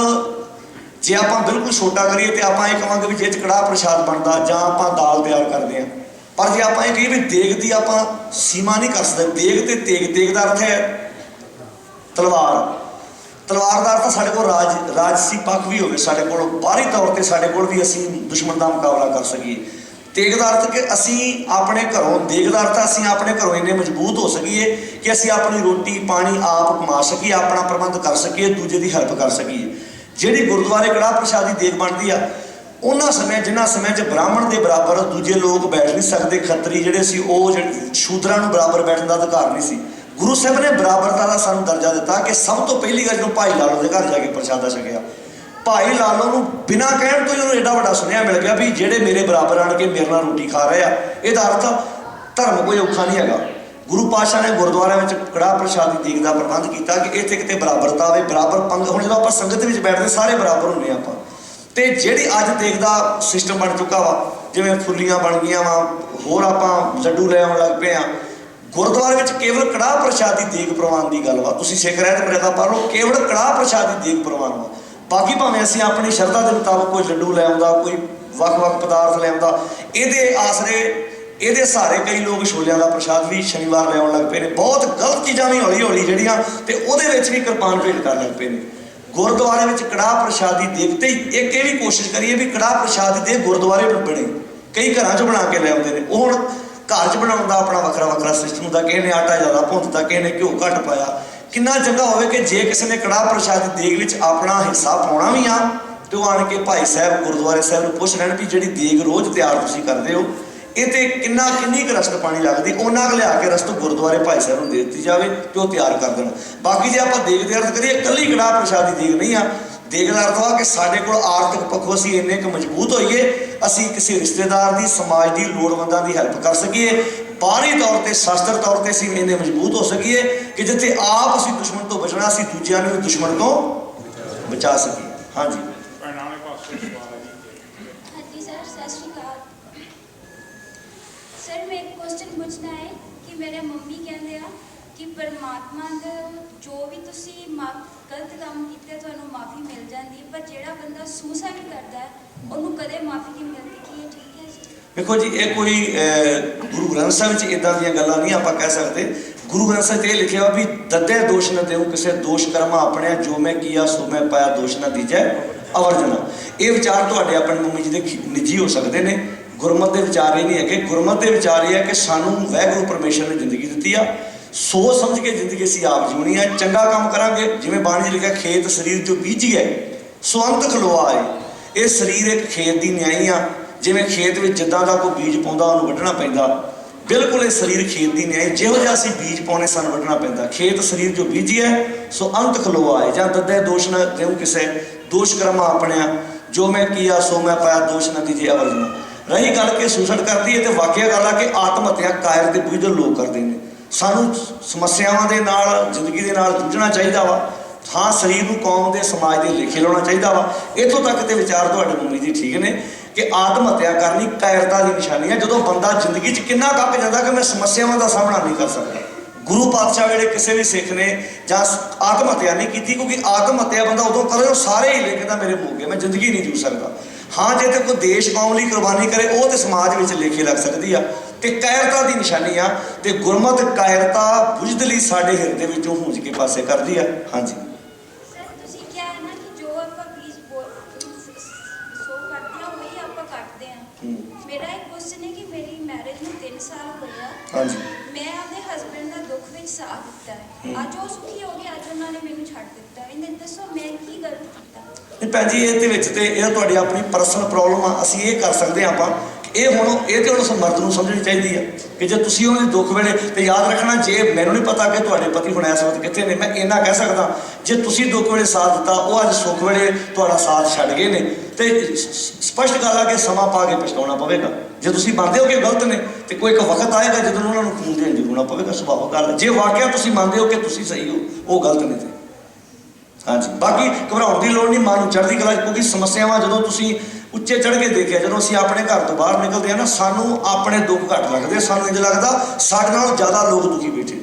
ਜੇ ਆਪਾਂ ਬਿਲਕੁਲ ਛੋਟਾ ਕਰੀਏ ਤੇ ਆਪਾਂ ਇਹ ਕਹਾਂਗੇ ਵੀ ਜੇ ਚ ਕੜਾਹ ਪ੍ਰਸ਼ਾਦ ਬਣਦਾ, ਜਾਂ ਆਪਾਂ ਦਾਲ ਤਿਆਰ ਕਰਦੇ ਹਾਂ। ਪਰ ਜੇ ਆਪਾਂ ਇਹ ਕਹੀਏ ਵੀ ਦੇਗ ਦੀ ਆਪਾਂ ਸੀਮਾ ਨਹੀਂ ਕਰ ਸਕਦੇ, ਦੇਗ ਤੇ ਤੇਗ ਤੇਗ ਦਾ ਅਰਥ ਹੈ ਤਲਵਾਰ। ਤਲਵਾਰ ਦਾ ਅਰਥ ਸਾਡੇ ਕੋਲ ਰਾਜ, ਰਾਜਸੀ ਪੱਖ ਵੀ ਹੋਵੇ, ਸਾਡੇ ਕੋਲ ਬਾਹਰੀ ਤੌਰ ਤੇ ਸਾਡੇ ਕੋਲ ਵੀ ਅਸੀਂ ਦੁਸ਼ਮਣ ਦਾ ਮੁਕਾਬਲਾ ਕਰ ਸਕੀਏ। ਤੇਗ ਦਾ ਅਰਥ ਕਿ ਅਸੀਂ ਆਪਣੇ ਘਰੋਂ, ਦੇਗ ਦਾ ਅਰਥ ਅਸੀਂ ਆਪਣੇ ਘਰੋਂ ਇੰਨੇ ਮਜ਼ਬੂਤ ਹੋ ਸਕੀਏ ਕਿ ਅਸੀਂ ਆਪਣੀ ਰੋਟੀ, ਪਾਣੀ ਆਪ ਕਮਾ ਸਕੀਏ, ਆਪਣਾ ਪ੍ਰਬੰਧ ਕਰ ਸਕੀਏ, ਦੂਜੇ ਦੀ ਹੈਲਪ ਕਰ ਸਕੀਏ। ਜਿਹੜੀ ਗੁਰਦੁਆਰੇ ਕੜਾਹ ਪ੍ਰਸ਼ਾਦੀ ਦੇਗ ਬਣਦੀ ਆ, ਉਹਨਾਂ ਸਮੇਂ ਜਿਨ੍ਹਾਂ ਸਮਿਆਂ 'ਚ ਬ੍ਰਾਹਮਣ ਦੇ ਬਰਾਬਰ ਦੂਜੇ ਲੋਕ ਬੈਠ ਨਹੀਂ ਸਕਦੇ, ਖੱਤਰੀ ਜਿਹੜੇ ਸੀ, ਉਹ ਜਿਹੜੇ ਸ਼ੂਦਰਾਂ ਨੂੰ ਬਰਾਬਰ ਬੈਠਣ ਦਾ ਅਧਿਕਾਰ ਨਹੀਂ ਸੀ। ਗੁਰੂ ਸਾਹਿਬ ਨੇ ਬਰਾਬਰਤਾ ਦਾ ਸਾਨੂੰ ਦਰਜਾ ਦਿੱਤਾ ਕਿ ਸਭ ਤੋਂ ਪਹਿਲੀ ਗੱਲ ਜਦੋਂ ਭਾਈ ਲਾਲੋ ਦੇ ਘਰ ਜਾ ਕੇ ਪ੍ਰਸ਼ਾਦਾ ਛਕਿਆ, ਭਾਈ ਲਾਲੋ ਨੂੰ ਬਿਨਾਂ ਕਹਿਣ ਤੋਂ ਹੀ ਉਹਨੂੰ ਐਡਾ ਵੱਡਾ ਸੁਨੇਹਾ ਮਿਲ ਗਿਆ ਵੀ ਜਿਹੜੇ ਮੇਰੇ ਬਰਾਬਰ ਆਣ ਕੇ ਮੇਰੇ ਨਾਲ ਰੋਟੀ ਖਾ ਰਹੇ ਆ, ਇਹਦਾ ਅਰਥ ਧਰਮ ਕੋਈ ਔਖਾ ਨਹੀਂ ਹੈਗਾ। ਗੁਰੂ ਪਾਤਸ਼ਾਹ ਨੇ ਗੁਰਦੁਆਰਿਆਂ ਵਿੱਚ ਕੜਾਹ ਪ੍ਰਸ਼ਾਦੀ ਦੇਗ ਦਾ ਪ੍ਰਬੰਧ ਕੀਤਾ ਕਿ ਇੱਥੇ ਕਿਤੇ ਬਰਾਬਰਤਾ ਆਵੇ, ਬਰਾਬਰ ਪੰਗ ਹੁਣ ਜਦੋਂ ਆਪਾਂ ਸੰਗਤ ਵਿੱਚ ਬੈਠਦੇ ਸਾਰੇ ਬਰਾਬਰ ਹੁੰਦੇ ਆਪਾਂ। ਤੇ ਜਿਹੜੀ ਅੱਜ ਦੇਗ ਦਾ ਸਿਸਟਮ ਬਣ ਚੁੱਕਾ ਵਾ, ਜਿਵੇਂ ਫੁੱਲੀਆਂ ਬਣ ਗਈਆਂ ਵਾ, ਹੋਰ ਆਪਾਂ ਲੱਡੂ ਲੈ ਆਉਣ ਲੱਗ ਪਏ ਆ ਗੁਰਦੁਆਰੇ ਵਿੱਚ ਕੇਵਲ ਕੜਾਹ ਪ੍ਰਸ਼ਾਦੀ ਦੇਗ ਪ੍ਰਵਾਨ ਦੀ ਗੱਲ ਵਾ। ਤੁਸੀਂ ਸਿੱਖ ਰਹੇ ਤੇ ਮਰੇਗਾ ਪੜ੍ਹ ਲਓ, ਕੇਵਲ ਕੜਾਹ ਪ੍ਰਸ਼ਾਦੀ ਦੇਗ ਪ੍ਰਵਾਨ ਵਾ। ਬਾਕੀ ਭਾਵੇਂ ਅਸੀਂ ਆਪਣੀ ਸ਼ਰਧਾ ਦੇ ਮੁਤਾਬਕ ਕੋਈ ਲੱਡੂ ਲੈ ਆਉਂਦਾ, ਕੋਈ ਵੱਖ-ਵੱਖ ਪਦਾਰਥ ਲੈ ਆਉਂਦਾ, ਇਹਦੇ ਆਸਰੇ ਇਹਦੇ ਸਾਰੇ ਕਈ ਲੋਕ ਛੋਲਿਆਂ ਦਾ ਪ੍ਰਸ਼ਾਦ ਵੀ ਸ਼ਨੀਵਾਰ ਲਿਆਉਣ ਲੱਗ ਪਏ ਨੇ। ਬਹੁਤ ਗਲਤ ਚੀਜ਼ਾਂ ਵੀ ਹੌਲੀ-ਹੌਲੀ ਜਿਹੜੀਆਂ ਤੇ ਉਹਦੇ ਵਿੱਚ ਵੀ ਕਿਰਪਾਨ ਭੇਟ ਕਰਨ ਲੱਗ ਪਏ ਨੇ। ਗੁਰਦੁਆਰੇ ਵਿੱਚ ਕੜਾਹ ਪ੍ਰਸ਼ਾਦੀ ਦੇਗ ਤੇ ਇੱਕ ਇਹ ਵੀ ਕੋਸ਼ਿਸ਼ ਕਰੀਏ ਵੀ ਕੜਾਹ ਪ੍ਰਸ਼ਾਦੀ ਦੇ ਗੁਰਦੁਆਰੇ ਵਿੱਚ ਬਣੇ। ਕਈ ਘਰਾਂ 'ਚ ਬਣਾ ਕੇ ਲੈ ਆਉਂਦੇ ਨੇ। ਉਹ ਹੁਣ ਘਰ 'ਚ ਬਣਾਉਣ ਦਾ ਆਪਣਾ ਵੱਖਰਾ ਵੱਖਰਾ ਸਿਸਟਮ ਹੁੰਦਾ। ਕਿਸੇ ਨੇ ਆਟਾ ਜ਼ਿਆਦਾ ਭੁੰਨਤਾ, ਕਿਸੇ ਨੇ ਘਿਓ ਘੱਟ ਪਾਇਆ। ਕਿੰਨਾ ਚੰਗਾ ਹੋਵੇ ਕਿ ਜੇ ਕਿਸੇ ਨੇ ਕੜਾਹ ਪ੍ਰਸ਼ਾਦੀ ਦੇਗ ਵਿੱਚ ਆਪਣਾ ਹਿੱਸਾ ਪਾਉਣਾ ਵੀ ਆ, ਤੇ ਉਹ ਆਣ ਕੇ ਭਾਈ ਸਾਹਿਬ ਗੁਰਦੁਆਰੇ ਸਾਹਿਬ ਨੂੰ ਪੁੱਛ ਲੈਣ ਵੀ ਜਿਹੜੀ ਦੇਗ ਰੋਜ਼ ਤਿਆਰ ਤੁਸੀਂ ਕਰਦੇ ਹੋ ਇਹ ਤੇ ਕਿੰਨਾ ਕਿੰਨੀ ਕੁ ਰਸਤ ਪਾਣੀ ਲੱਗਦੀ, ਉਹਨਾਂ ਕੁ ਲਿਆ ਕੇ ਰਸਤ ਗੁਰਦੁਆਰੇ ਭਾਈ ਸਾਹਿਬ ਨੂੰ ਦੇ ਦਿੱਤੀ ਜਾਵੇ ਤੇ ਉਹ ਤਿਆਰ ਕਰ ਦੇਣ। ਬਾਕੀ ਜੇ ਆਪਾਂ ਦੇਗ ਦੇ ਅਰਥ ਕਰੀਏ, ਇਕੱਲੀ ਕੜਾਹ ਪ੍ਰਸ਼ਾਦੀ ਦੇਗ ਨਹੀਂ ਆ। ਦੇਗ ਦਾ ਅਰਥ ਆ ਕਿ ਸਾਡੇ ਕੋਲ ਆਰਥਿਕ ਪੱਖੋਂ ਅਸੀਂ ਇੰਨੇ ਕੁ ਮਜ਼ਬੂਤ ਹੋਈਏ, ਅਸੀਂ ਕਿਸੇ ਰਿਸ਼ਤੇਦਾਰ ਦੀ, ਸਮਾਜ ਦੀ, ਲੋੜਵੰਦਾਂ ਦੀ ਹੈਲਪ ਕਰ ਸਕੀਏ। ਬਾਹਰੀ ਤੌਰ ਤੇ, ਸ਼ਾਸਤਰ ਤੌਰ ਤੇ ਅਸੀਂ ਇੰਨੇ ਮਜ਼ਬੂਤ ਹੋ ਸਕੀਏ ਕਿ ਜਿੱਥੇ ਆਪ ਅਸੀਂ ਦੁਸ਼ਮਣ ਤੋਂ ਬਚਣਾ, ਅਸੀਂ ਦੂਜਿਆਂ ਨੂੰ ਵੀ ਦੁਸ਼ਮਣ ਤੋਂ ਬਚਾ ਸਕੀਏ। ਹਾਂਜੀ। ਪੁੱਛਣਾ ਹੈ ਕਿ ਮੇਰੇ ਮੰਮੀ ਕਹਿੰਦੇ ਆ ਕਿ ਪਰਮਾਤਮਾ ਦਾ ਜੋ ਵੀ ਤੁਸੀਂ ਮਾ ਗਲਤ ਕੰਮ ਕੀਤੇ ਤੁਹਾਨੂੰ ਮਾਫੀ ਮਿਲ ਜਾਂਦੀ ਹੈ ਪਰ ਜਿਹੜਾ ਬੰਦਾ ਸੁਸਾਈਡ ਕਰਦਾ ਹੈ ਉਹਨੂੰ ਕਦੇ ਮਾਫੀ ਨਹੀਂ ਮਿਲਦੀ। ਕੀ ਇਹ ਠੀਕ ਹੈ ਜੀ? ਵੇਖੋ ਜੀ ਇਹ ਕੋਈ ਅਹ, ਗੁਰੂ ਗ੍ਰੰਥ ਸਾਹਿਬ ਵਿੱਚ ਇਦਾਂ ਦੀਆਂ ਗੱਲਾਂ ਨਹੀਂ ਆਪਾਂ ਕਹਿ ਸਕਦੇ। ਗੁਰੂ ਗ੍ਰੰਥ ਸਾਹਿਬ 'ਚ ਇਹ ਲਿਖਿਆ ਵਾ ਵੀ ਦੱਦੇ ਦੋਸ਼ ਨ ਦੇਉ ਕਿਸੇ ਦੋਸ਼ ਕਰਮਾ ਆਪਣੇ ਜੋ ਮੈਂ ਕੀਆ ਸੋ ਮੈਂ ਪਾਇਆ ਦੋਸ਼ ਨਾ ਦੀਜੈ ਅਵਰਜਨਾ। ਇਹ ਵਿਚਾਰ ਤੁਹਾਡੇ ਆਪਣੇ ਮੰਮੀ ਜੀ ਦੇ ਖਿ- ਨਿੱਜੀ ਹੋ ਸਕਦੇ ਨੇ। ਗੁਰਮਤ ਦੇ ਵਿਚਾਰ ਇਹ ਨਹੀਂ ਹੈ ਕਿ ਗੁਰਮਤ ਦੇ ਵਿਚਾਰ ਇਹ ਹੈ ਕਿ ਸਾਨੂੰ ਵਾਹਿਗੁਰੂ ਪਰਮੇਸ਼ਰ ਨੇ ਜ਼ਿੰਦਗੀ ਦਿੱਤੀ ਆ। ਸੋਚ ਸਮਝ ਕੇ ਜ਼ਿੰਦਗੀ ਅਸੀਂ ਆਪ ਜਿਉਣੀ ਆ, ਚੰਗਾ ਕੰਮ ਕਰਾਂਗੇ, ਜਿਵੇਂ ਬਾਣੀ 'ਚ ਲਿਖਿਆ, ਖੇਤ ਸਰੀਰ ਜੋ ਬੀਜੀ ਹੈ ਸੋ ਅੰਤ ਖਲੋਆ ਹੈ ਇਹ ਸਰੀਰ ਇੱਕ ਖੇਤ ਦੀ ਨਿਆਈ ਆ, ਜਿਵੇਂ ਖੇਤ ਵਿੱਚ ਜਿੱਦਾਂ ਦਾ ਕੋਈ ਬੀਜ ਪਾਉਂਦਾ, ਉਹਨੂੰ ਵੱਢਣਾ ਪੈਂਦਾ। ਬਿਲਕੁਲ ਇਹ ਸਰੀਰ ਖੇਤ ਦੀ ਨਿਆਈ, ਜਿਹੋ ਜਿਹਾ ਅਸੀਂ ਬੀਜ ਪਾਉਣੇ, ਸਾਨੂੰ ਵੱਢਣਾ ਪੈਂਦਾ। ਖੇਤ ਸਰੀਰ ਜੋ ਹੈ ਸੋ ਅੰਤ ਖਲੋਆ ਹੈ ਜਾਂ ਦੱਦੇ ਦੋਸ਼ ਨਾ ਦੇਉ ਕਿਸੇ ਦੋਸ਼ ਕਰਮਾ ਆਪਣਿਆ ਜੋ ਮੈਂ ਕੀਆ, ਸੋ ਮੈਂ ਪਾਇਆ, ਦੋਸ਼ ਨਾ ਦੀਜੇ ਅਵਰਜਨਾ ਰਹੀ ਗੱਲ ਕਿ ਸੁਸਾਈਡ ਕਰਦੀ ਹੈ ਤੇ ਵਾਕਿਆ ਗੱਲ ਆ ਕਿ ਆਤਮ ਹੱਤਿਆ ਕਾਇਰ ਤੇ ਬੁਝਦੇ ਲੋਕ ਕਰਦੇ ਨੇ। ਸਾਨੂੰ ਸਮੱਸਿਆਵਾਂ ਦੇ ਨਾਲ, ਜ਼ਿੰਦਗੀ ਦੇ ਨਾਲ ਜੂਝਣਾ ਚਾਹੀਦਾ ਵਾ। ਹਾਂ, ਸਰੀਰ ਨੂੰ ਕੌਮ ਦੇ, ਸਮਾਜ ਦੇ ਲੇਖੇ ਲਾਉਣਾ ਚਾਹੀਦਾ ਵਾ। ਇੱਥੋਂ ਤੱਕ ਤੇ ਵਿਚਾਰ ਤੁਹਾਡੇ ਮੰਮੀ ਜੀ ਠੀਕ ਨੇ ਕਿ ਆਤਮ ਹੱਤਿਆ ਕਰਨੀ ਕਾਇਰਤਾ ਦੀ ਨਿਸ਼ਾਨੀ ਹੈ। ਜਦੋਂ ਬੰਦਾ ਜ਼ਿੰਦਗੀ 'ਚ ਕਿੰਨਾ ਕੱਕ ਜਾਂਦਾ ਕਿ ਮੈਂ ਸਮੱਸਿਆਵਾਂ ਦਾ ਸਾਹਮਣਾ ਨਹੀਂ ਕਰ ਸਕਦਾ। ਗੁਰੂ ਪਾਤਸ਼ਾਹ ਵੇਲੇ ਕਿਸੇ ਵੀ ਸਿੱਖ ਨੇ ਜਾਂ ਆਤਮ ਹੱਤਿਆ ਨਹੀਂ ਕੀਤੀ ਕਿਉਂਕਿ ਆਤਮ ਹੱਤਿਆ ਬੰਦਾ ਉਦੋਂ ਕਰੇ ਉਹ ਸਾਰੇ ਹੀ ਲਿਖਦਾ ਮੇਰੇ ਮੂੰਹ ਮੈਂ ਜ਼ਿੰਦਗੀ ਨਹੀਂ ਜੂ ਸਕਦਾ। ਹਾਂ ਜੇ ਤੇ ਕੋਈ ਦੇਸ਼ ਕੌਮ ਲਈ ਕੁਰਬਾਨੀ ਕਰੇ ਉਹ ਤੇ ਸਮਾਜ ਵਿੱਚ ਲੇਖੇ ਲੱਗ ਸਕਦੀ ਆ। ਤੇ ਕਾਇਰਤਾ ਦੀ ਨਿਸ਼ਾਨੀ ਆ ਤੇ ਗੁਰਮਤ ਕਾਇਰਤਾ ਬੁਝਦਲੀ ਸਾਡੇ ਹਿਰਦੇ ਵਿੱਚੋਂ ਹੂੰਜ ਕੇ ਪਾਸੇ ਕਰਦੀ ਆ। ਹਾਂਜੀ। ਮੇਰਾ ਇੱਕ ਕੁਐਸਚਨ ਹੈ ਕਿ ਮੇਰੀ ਮੈਰਿਜ ਨੂੰ 3 ਸਾਲ ਹੋਏ ਆ। ਹਾਂਜੀ। ਮੈਂ ਆਪਣੇ ਹਸਬੰਡ ਦਾ ਦੁੱਖ ਵਿੱਚ ਸਾਥ ਦਿੱਤਾ ਹੈ। ਅੱਜ ਉਹ ਸੁਖੀ ਹੋ ਗਏ ਅੱਜ ਉਹਨਾਂ ਨੇ ਮੈਨੂੰ ਛੱਡ ਦਿੱਤਾ ਇਹਨੇ ਦੱਸੋ ਮੈਂ ਕੀ ਗਲਤ ਕੀਤਾ ਭੈਣ ਜੀ, ਇਹਦੇ ਵਿੱਚ ਤੇ ਇਹ ਤੁਹਾਡੀ ਆਪਣੀ ਪਰਸਨਲ ਪ੍ਰੋਬਲਮ ਆ, ਅਸੀਂ ਇਹ ਕਰ ਸਕਦੇ ਹਾਂ ਆਪਾਂ। ਇਹ ਹੁਣ ਇਹ ਤੇ ਹੁਣ ਉਸ ਮਰਦ ਨੂੰ ਸਮਝਣੀ ਚਾਹੀਦੀ ਆ ਕਿ ਜੇ ਤੁਸੀਂ ਉਹਦੇ ਦੁੱਖ ਵੇਲੇ ਤੇ ਯਾਦ ਰੱਖਣਾ, ਜੇ ਮੈਨੂੰ ਨਹੀਂ ਪਤਾ ਕਿ ਤੁਹਾਡੇ ਪਤੀ ਹੁਣ ਇਸ ਵਕਤ ਕਿੱਥੇ ਨੇ, ਮੈਂ ਇੰਨਾ ਕਹਿ ਸਕਦਾ, ਜੇ ਤੁਸੀਂ ਦੁੱਖ ਵੇਲੇ ਸਾਥ ਦਿੱਤਾ, ਉਹ ਅੱਜ ਸੁੱਖ ਵੇਲੇ ਤੁਹਾਡਾ ਸਾਥ ਛੱਡ ਗਏ ਨੇ। ਤੇ ਸ- ਸਪਸ਼ਟ ਗੱਲ ਆ ਕਿ ਸਮਾਂ ਪਾ ਕੇ ਪਛਤਾਉਣਾ ਪਵੇਗਾ। ਜੇ ਤੁਸੀਂ ਮੰਨਦੇ ਹੋ ਕਿ ਗਲਤ ਨੇ, ਤੇ ਕੋਈ ਇੱਕ ਵਕਤ ਆਏਗਾ ਜਦੋਂ ਉਹਨਾਂ ਨੂੰ ਖੂਨ ਦੇਣ ਜਰੂਣਾ ਪਵੇਗਾ, ਸੁਭਾਵਿਕ ਗੱਲ ਜੇ ਵਾਕਿਆ ਤੁਸੀਂ ਮੰਨਦੇ ਹੋ ਕਿ ਤੁਸੀਂ ਸਹੀ ਹੋ, ਉਹ ਗਲਤ ਨੇ ਤੇ। ਹਾਂਜੀ। ਬਾਕੀ ਘਬਰਾਉਣ ਦੀ ਲੋੜ ਨਹੀਂ ਮਨ ਚੜ੍ਹਦੀ ਕਲਾ ਕਿਉਂਕਿ ਸਮੱਸਿਆਵਾਂ ਜਦੋਂ ਤੁਸੀਂ ਉੱਚੇ ਚੜ੍ਹ ਕੇ ਦੇਖਿਆ ਜਦੋਂ ਅਸੀਂ ਆਪਣੇ ਘਰ ਤੋਂ ਬਾਹਰ ਨਿਕਲਦੇ ਆ ਨਾ ਸਾਨੂੰ ਆਪਣੇ ਦੁੱਖ ਘੱਟ ਲੱਗਦੇ ਸਾਨੂੰ ਇੰਜ ਲੱਗਦਾ ਸਾਡੇ ਨਾਲੋਂ ਜ਼ਿਆਦਾ ਲੋਕ ਦੁਖੀ ਬੈਠੇ।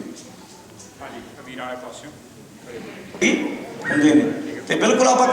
ਹਾਂਜੀ ਅਮੀਰਾਂ ਵਾਲੇ ਪਾਸਿਓਂ। ਹੀ ਹੁੰਦੇ ਨੇ। ਤੇ ਬਿਲਕੁਲ ਆਪਾਂ